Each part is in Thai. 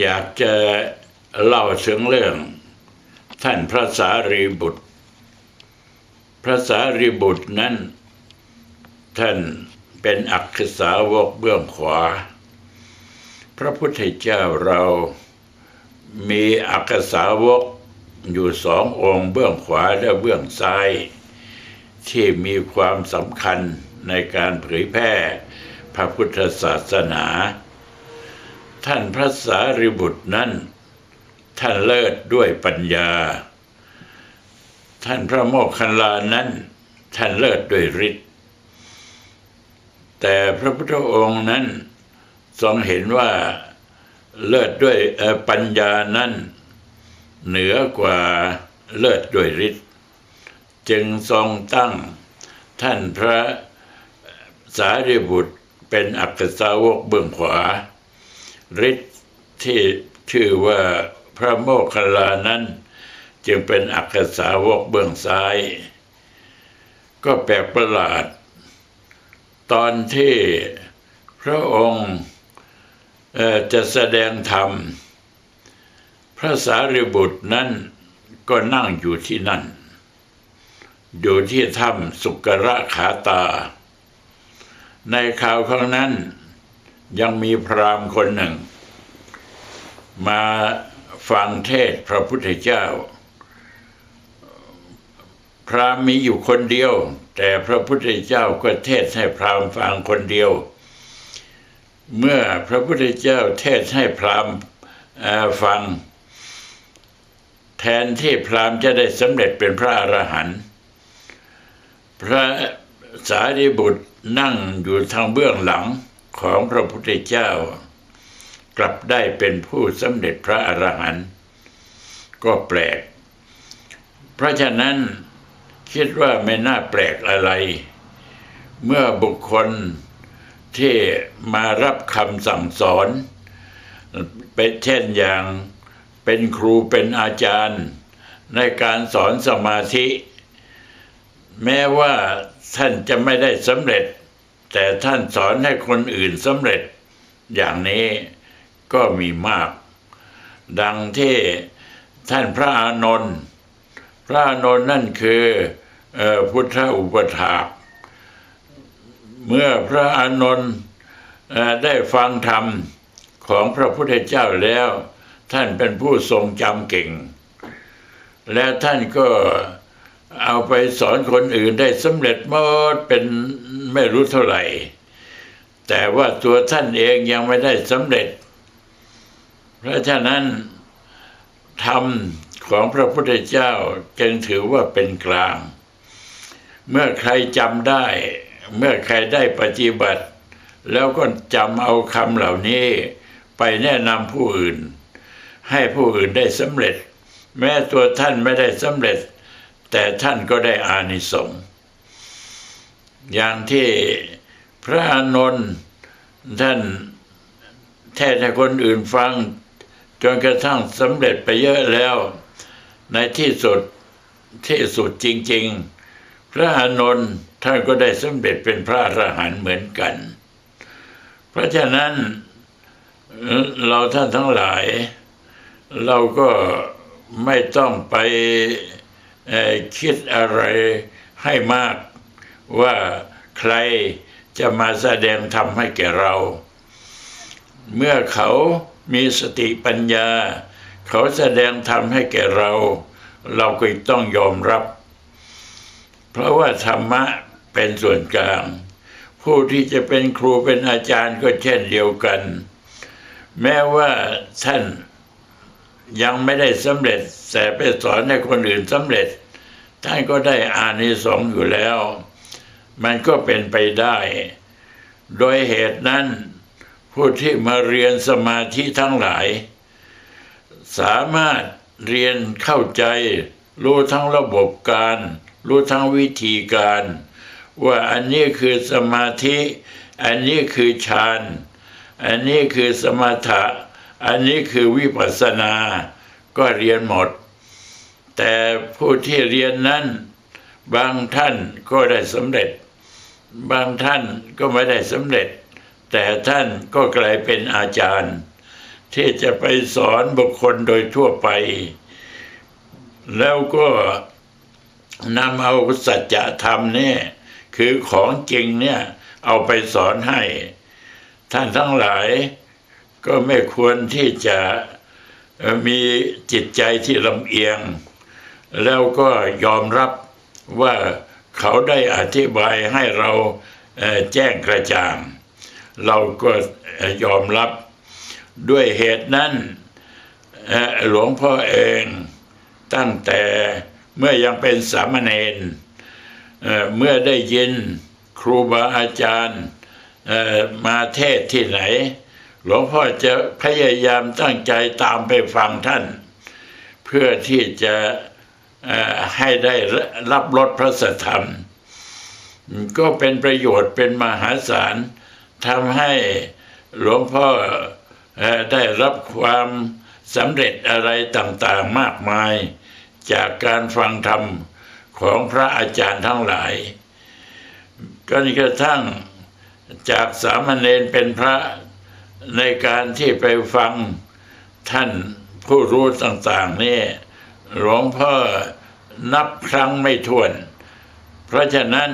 อยากจะเล่าถึงเรื่อง ท่านพระสารีบุตร พระสารีบุตรนั้น ท่านเป็นอักษาวกเบื้องขวา พระพุทธเจ้าเรามีอักษาวกอยู่สององค์เบื้องขวาและเบื้องซ้าย ที่มีความสำคัญในการเผยแพร่พระพุทธศาสนา ท่านพระสารีบุตรนั้น ท่านเลิศด้วยปัญญา ท่านพระโมคคัลลานั้น ท่านเลิศด้วยฤทธิ์แต่พระพุทธองค์นั้นทรงเห็นว่าเลิศด้วยปัญญานั้นเหนือกว่าเลิศด้วยฤทธิ์จึงทรงตั้งท่านพระสารีบุตรเป็นอักษสาวกเบื้องขวา ฤทธิ์ที่ชื่อว่าพระโมคคัลลานั้น จึงเป็นอักษสาวกเบื้องซ้าย ก็แปลกประหลาด ตอนที่พระองค์จะแสดงธรรม พระสารีบุตรนั้นก็นั่งอยู่ที่นั่น อยู่ที่ถ้ำสุกระขาตา ในข่าวครั้งนั้น ยังมีพราหมณ์คนหนึ่ง มาฟังเทศพระพุทธเจ้า พราหมณ์มีอยู่คนเดียว แต่พระพุทธเจ้าก็เทศให้พราหมณ์ฟังคนเดียว เมื่อพระพุทธเจ้าเทศให้พราหมณ์ฟัง แทนที่พราหมณ์จะได้สำเร็จเป็นพระอรหันต์พระสารีบุตรนั่งอยู่ทางเบื้องหลัง ของพระพุทธเจ้า กลับได้เป็นผู้สำเร็จพระอรหันต์ก็แปลก เพราะฉะนั้นคิดว่าไม่น่าแปลกอะไร เมื่อบุคคลที่มารับคำสั่งสอนเป็นเช่นอย่างเป็นครูเป็นอาจารย์ ในการสอนสมาธิ แม้ว่าท่านจะไม่ได้สำเร็จ แต่ท่านสอนให้คนอื่นสำเร็จ อย่างนี้ก็มีมาก ดังที่ท่านพระอานนท์พระอานนท์นั่นคืออพุทธอุปถาเมื่อพระอานนท์ได้ฟังธรรมของพระพุทธเจ้าแล้ว ท่านเป็นผู้ทรงจำเก่ง และท่านก็เอาไปสอนคนอื่นได้สำเร็จหมดเป็น ไม่รู้เท่าไหร่ แต่ว่าตัวท่านเองยังไม่ได้สำเร็จ เพราะฉะนั้นธรรมของพระพุทธเจ้าจึงถือว่าเป็นกลาง เมื่อใครจำได้ เมื่อใครได้ปฏิบัติ แล้วก็จำเอาคำเหล่านี้ ไปแนะนำผู้อื่น ให้ผู้อื่นได้สำเร็จ แม้ตัวท่านไม่ได้สำเร็จ แต่ท่านก็ได้อานิสงส์ อย่างที่พระอานนท์ท่านแท้ให้คนอื่นฟัง จนกระทั่งสำเร็จไปเยอะแล้ว ในที่สุดที่สุดจริง ๆ พระอานนท์ท่านก็ได้สำเร็จเป็นพระอรหันต์เหมือนกัน เพราะฉะนั้นเราท่านทั้งหลาย เราก็ไม่ต้องไปคิดอะไรให้มาก ว่าใครจะมาแสดงธรรมให้แก่เรา เมื่อเขามีสติปัญญา เขาแสดงธรรมให้แก่เรา เราก็ต้องยอมรับ เพราะว่าธรรมะเป็นส่วนกลาง ผู้ที่จะเป็นครูเป็นอาจารย์ก็เช่นเดียวกัน แม้ว่าท่านยังไม่ได้สำเร็จแต่ไปสอนให้คนอื่นสำเร็จ ท่านก็ได้อานิสงส์อยู่แล้ว มันก็เป็นไปได้ โดยเหตุนั้น ผู้ที่มาเรียนสมาธิทั้งหลาย สามารถเรียนเข้าใจ รู้ทั้งระบบการ รู้ทั้งวิธีการ ว่าอันนี้คือสมาธิ อันนี้คือฌานอันนี้คือสมถะ อันนี้คือวิปัสสนา ก็เรียนหมด แต่ผู้ที่เรียนนั้น บางท่านก็ได้สำเร็จ บางท่านก็ไม่ได้สำเร็จ แต่ท่านก็กลายเป็นอาจารย์ ที่จะไปสอนบุคคลโดยทั่วไป แล้วก็นำเอาสัจธรรมเนี่ยคือของจริงเนี่ยเอาไปสอนให้ ท่านทั้งหลายก็ไม่ควรที่จะมีจิตใจที่ลำเอียง แล้วก็ยอมรับว่า เขาได้อธิบายให้เราแจ้งกระจ่าง เราก็ยอมรับด้วยเหตุนั้นหลวงพ่อเองตั้งแต่เมื่อยังเป็นสามเณรเมื่อได้ยินครูบาอาจารย์มาเทศที่ไหน หลวงพ่อจะพยายามตั้งใจตามไปฟังท่าน เพื่อที่จะ ให้ได้รับรสพระสธรรม ก็เป็นประโยชน์เป็นมหาศาลทำให้หลวงพ่อได้รับความสำเร็จอะไรต่างๆมากมาย จากการฟังธรรมของพระอาจารย์ทั้งหลายก็นกระทั่งจากสามเณรเป็นพระในการที่ไปฟังท่านผู้รู้ต่างๆนี่ หลวงพ่อนับครั้งไม่ถ้วน เพราะฉะนั้น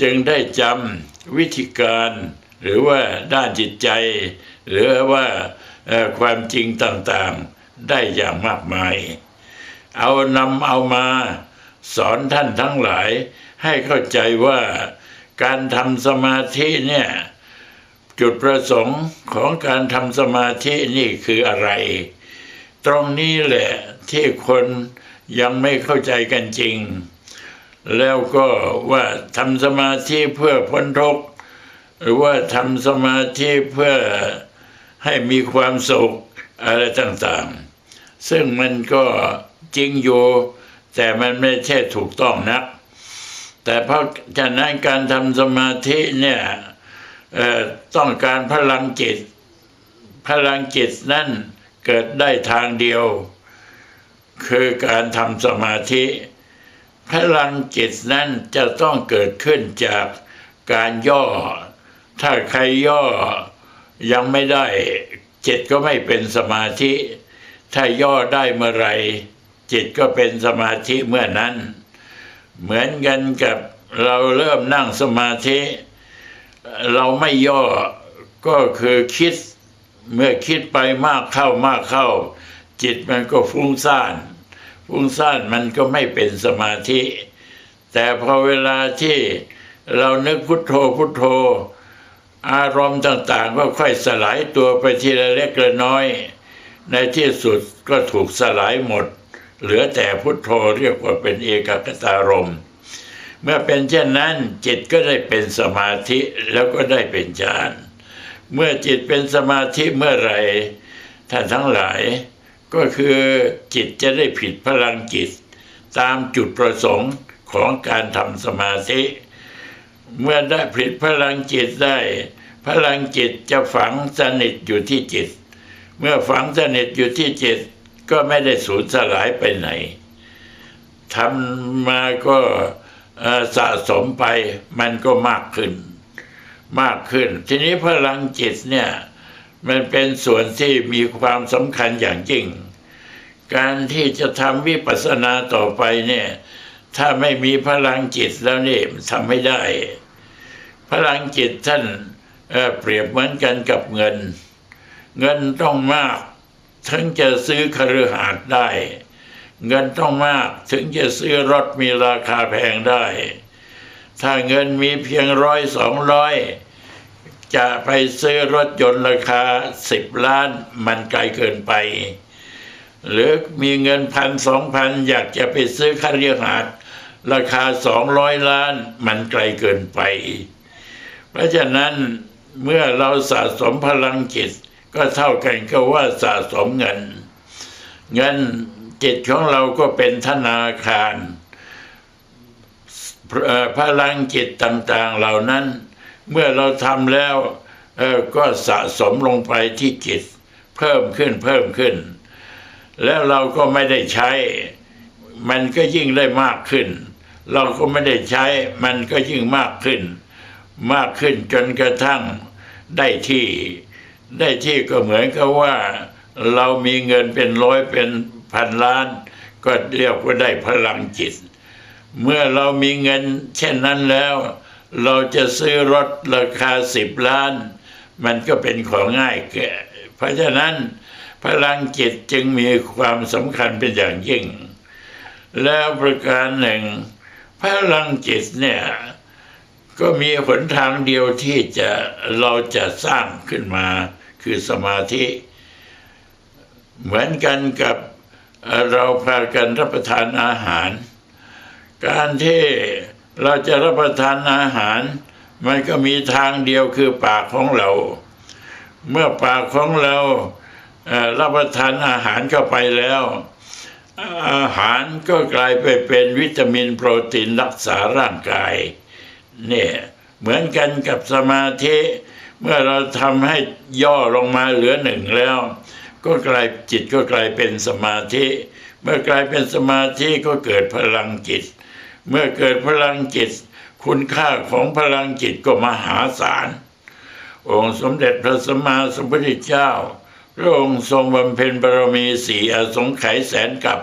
จึงได้จำวิธีการหรือว่าด้านจิตใจ หรือว่าความจริงต่างๆได้อย่างมากมาย เอานำเอามาสอนท่านทั้งหลายให้เข้าใจว่าการทำสมาธิเนี่ย จุดประสงค์ของการทำสมาธินี่คืออะไร ตรงนี้แหละที่คนยังไม่เข้าใจกันจริง แล้วก็ว่าทำสมาธิเพื่อพ้นทุกข์หรือว่าทำสมาธิเพื่อให้มีความสุขอะไรต่างๆ ซึ่งมันก็จริงอยู่ แต่มันไม่ใช่ถูกต้องนัก แต่เพราะฉะนั้นการทำสมาธิเนี่ยต้องการพลังจิต พลังจิตนั่น เกิดได้ทางเดียว คือการทำสมาธิ พลังจิตนั้นจะต้องเกิดขึ้นจากการย่อ ถ้าใครย่อยังไม่ได้จิตก็ไม่เป็นสมาธิ ถ้าย่อได้เมื่อไหรจิตก็เป็นสมาธิเมื่อนั้น เหมือนกันกับเราเริ่มนั่งสมาธิ เราไม่ย่อก็คือคิด เมื่อคิดไปมากเข้ามากเข้า จิตมันก็ฟุ้งซ่านฟุ้งซ่านมันก็ไม่เป็นสมาธิ แต่พอเวลาที่เรานึกพุทโธพุทโธ อารมณ์ต่างๆ ก็ค่อยสลายตัวไปทีละเล็กละน้อย ในที่สุดก็ถูกสลายหมด เหลือแต่พุทโธเรียกว่าเป็นเอกคตารมณ์เมื่อเป็นเช่นนั้นจิตก็ได้เป็นสมาธิแล้วก็ได้เป็นฌาน เมื่อจิตเป็นสมาธิเมื่อไหร่ท่านทั้งหลาย ก็คือจิตจะได้ผิดพลังจิต ตามจุดประสงค์ของการทำสมาธิ เมื่อได้ผลิตพลังจิตได้ พลังจิตจะฝังสนิทอยู่ที่จิต เมื่อฝังสนิทอยู่ที่จิตก็ไม่ได้สูญสลายไปไหนทำมาก็สะสมไปมันก็มากขึ้น มากขึ้น ทีนี้พลังจิตเนี่ย มันเป็นส่วนที่มีความสำคัญอย่างยิ่ง การที่จะทำวิปัสสนาต่อไปเนี่ย ถ้าไม่มีพลังจิตแล้วนี่ทำไม่ได้ พลังจิตท่านเเปรียบเหมือนกันกับเงิน เงินต้องมาก ถึงจะซื้อคฤหาสน์ได้ เงินต้องมากถึงจะซื้อรถมีราคาแพงได้ ถ้าเงินมีเพียงร้อยสองร้อยจะไปซื้อรถยนต์ราคาสิบล้านมันไกลเกินไป หรือมีเงินพันสองพันอยากจะไปซื้อคฤหาสน์ราคาสองร้อยล้านมันไกลเกินไป เพราะฉะนั้นเมื่อเราสะสมพลังจิตก็เท่ากันกับว่าสะสมเงิน เงินจิตของเราก็เป็นธนาคาร พลังจิตต่างๆเหล่านั้น เมื่อเราทำแล้วก็สะสมลงไปที่จิต เพิ่มขึ้นเพิ่มขึ้น แล้วเราก็ไม่ได้ใช้ มันก็ยิ่งได้มากขึ้น เราก็ไม่ได้ใช้ มันก็ยิ่งมากขึ้น มากขึ้นจนกระทั่งได้ที่ ได้ที่ก็เหมือนกับว่า เรามีเงินเป็นร้อยเป็นพันล้าน ก็เรียกว่าได้พลังจิต เมื่อเรามีเงินเช่นนั้นแล้ว เราจะซื้อรถราคาสิบล้าน มันก็เป็นของง่ายแก่เพราะฉะนั้นพลังจิตจึงมีความสำคัญเป็นอย่างยิ่ง แล้วประการหนึ่ง พลังจิตเนี่ยก็มีหนทางเดียวที่จะเราจะสร้างขึ้นมาคือสมาธิ เหมือนกันกับเอ่อเราพากันรับประทานอาหาร การที่เราจะรับประทานอาหาร มันก็มีทางเดียวคือปากของเรา เมื่อปากของเรารับประทานอาหารเข้าไปแล้ว อาหารก็กลายไปเป็นวิตามินโปรตีนรักษาร่างกายเนี่ยเหมือนกันกับสมาธิ เมื่อเราทำให้ย่อลงมาเหลือหนึ่งแล้ว ก็กลายจิตก็กลายเป็นสมาธิ เมื่อกลายเป็นสมาธิก็เกิดพลังจิต เมื่อเกิดพลังจิต คุณค่าของพลังจิตก็มหาศาล องค์สมเด็จพระสัมมาสัมพุทธเจ้า พระองค์ทรงบำเพ็ญบารมีสี่อสงไขยแสนกับ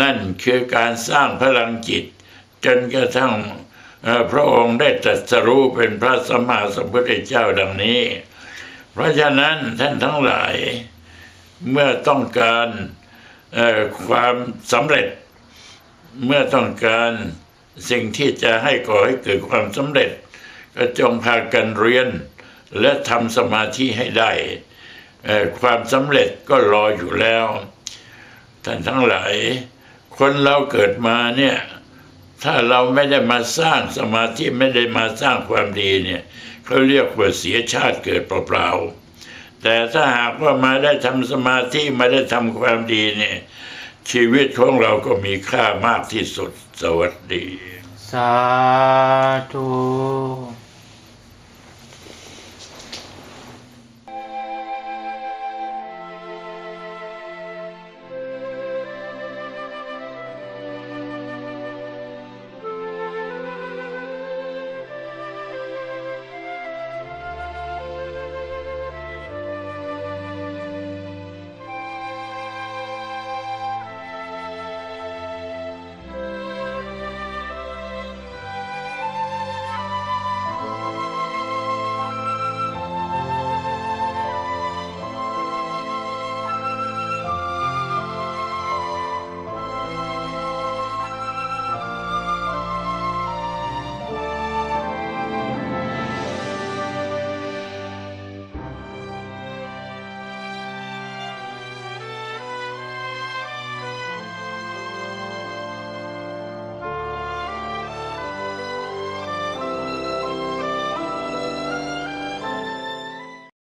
นั่นคือการสร้างพลังจิต จนกระทั่งพระองค์ได้ตรัสรู้เป็นพระสัมมาสัมพุทธเจ้าดังนี้ เพราะฉะนั้นท่านทั้งหลายเมื่อต้องการความสำเร็จ เมื่อต้องการสิ่งที่จะให้ก่อให้เกิดความสำเร็จ ก็จงพากันเรียน และทำสมาธิให้ได้ ความสำเร็จก็รออยู่แล้ว ท่านทั้งหลาย คนเราเกิดมาเนี่ยถ้าเราไม่ได้มาสร้างสมาธิไม่ได้มาสร้างความดีเนี่ยเขาเรียกว่าเสียชาติเกิดเปล่าๆแต่ถ้าหากว่ามาได้ทำสมาธิมาได้ทำความดีเนี่ย ชีวิตของเราก็มีค่ามากที่สุดสวัสดี สาธุ